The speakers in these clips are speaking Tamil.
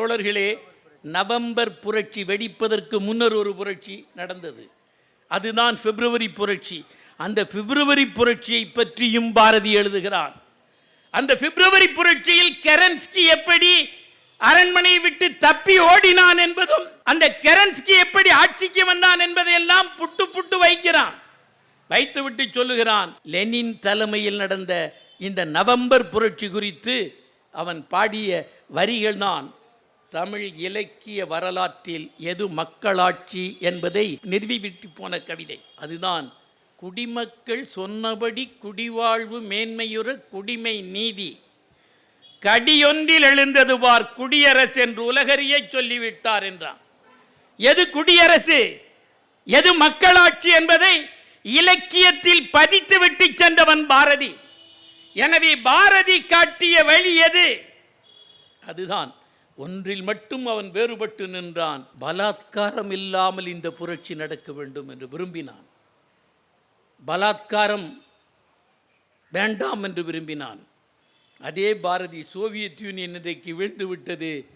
தோழர்களே நவம்பர் புரட்சி வெடிப்பதற்கு முன்னர் ஒரு புரட்சி நடந்தது. அதுதான் பிப்ரவரி புரட்சி. அந்த பிப்ரவரி புரட்சியை பற்றியும் பாரதி எழுதுகிறான் அந்த பிப்ரவரி புரட்சியில் கெரன்ஸ்கி எப்படி அரண்மனையை விட்டு தப்பி ஓடினான் என்பதும் அந்த கெரன்ஸ்கி எப்படி ஆட்சிக்கு வந்தான் என்பதையெல்லாம் புட்டு புட்டு வைக்கிறான். வைத்துவிட்டு சொல்லுகிறான் லெனின் தலைமையில் நடந்த இந்த நவம்பர் புரட்சி குறித்து அவன் பாடிய வரிகள் தான் தமிழ் இலக்கிய வரலாற்றில் எது மக்களாட்சி என்பதை நிறுவிவிட்டு போன கவிதை. அதுதான் குடிமக்கள் சொன்னபடி குடிவாழ்வு மேன்மையுற குடிமை நீதி. கடியொன்றில் எழுந்தது பார் குடியரசு என்று உலகறியை சொல்லிவிட்டார் என்றான். எது குடியரசு? எது மக்களாட்சி என்பதை இலக்கியத்தில் பதித்து விட்டு சென்றவன் பாரதி. எனவே பாரதி காட்டிய வழி எது? அதுதான் ஒன்றில் மட்டும் அவன் வேறுபட்டு நின்றான். பலாத்காரம் இல்லாமல் இந்த புரட்சி நடக்க வேண்டும் என்று விரும்பினான். பலாத்காரம் வேண்டாம் என்று விரும்பினான். அதே பாரதி சோவியத் யூனியன் இன்றைக்கு வீழ்ந்துவிட்டது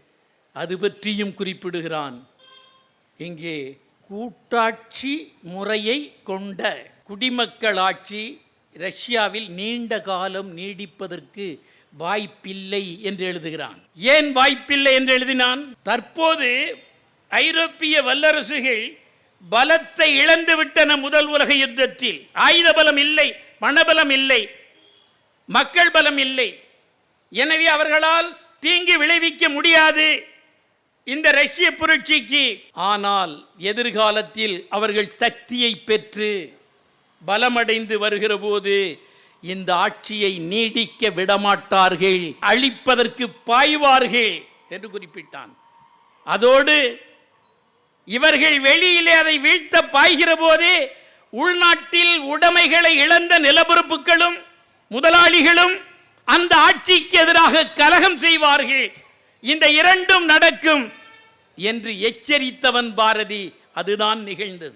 அது பற்றியும் குறிப்பிடுகிறான். இங்கே கூட்டாட்சி முறையை கொண்ட குடிமக்கள் ஆட்சி ரஷ்யாவில் நீண்ட காலம் நீடிப்பதற்கு வாய்ப்பில்லை என்று எழுதுகிறான். ஏன் வாய்ப்பில்லை என்று எழுதினான்? தற்போது ஐரோப்பிய வல்லரசுகள் பலத்தை இழந்துவிட்டன முதல் உலக யுத்தத்தில். ஆயுத பலம் இல்லை பணபலம் இல்லை மக்கள் பலம் இல்லை. எனவே அவர்களால் தீங்கு விளைவிக்க முடியாது இந்த ரஷ்ய புரட்சிக்கு. ஆனால் எதிர்காலத்தில் அவர்கள் சக்தியை பெற்று பலமடைந்து வருகிற போது இந்த ஆட்சியை நீடிக்க விடமாட்டார்கள் அழிப்பதற்கு பாய்வார்கள் என்று குறிப்பிட்டான். அதோடு இவர்கள் வெளியிலே அதை வீழ்த்த பாய்கிற போது உள்நாட்டில் உடைமைகளை இழந்த நிலப்பரப்புகளும் முதலாளிகளும் அந்த ஆட்சிக்கு எதிராக கலகம் செய்வார்கள். இந்த இரண்டும் நடக்கும் என்று எச்சரித்தவன் பாரதி அதுதான் நிகழ்ந்தது.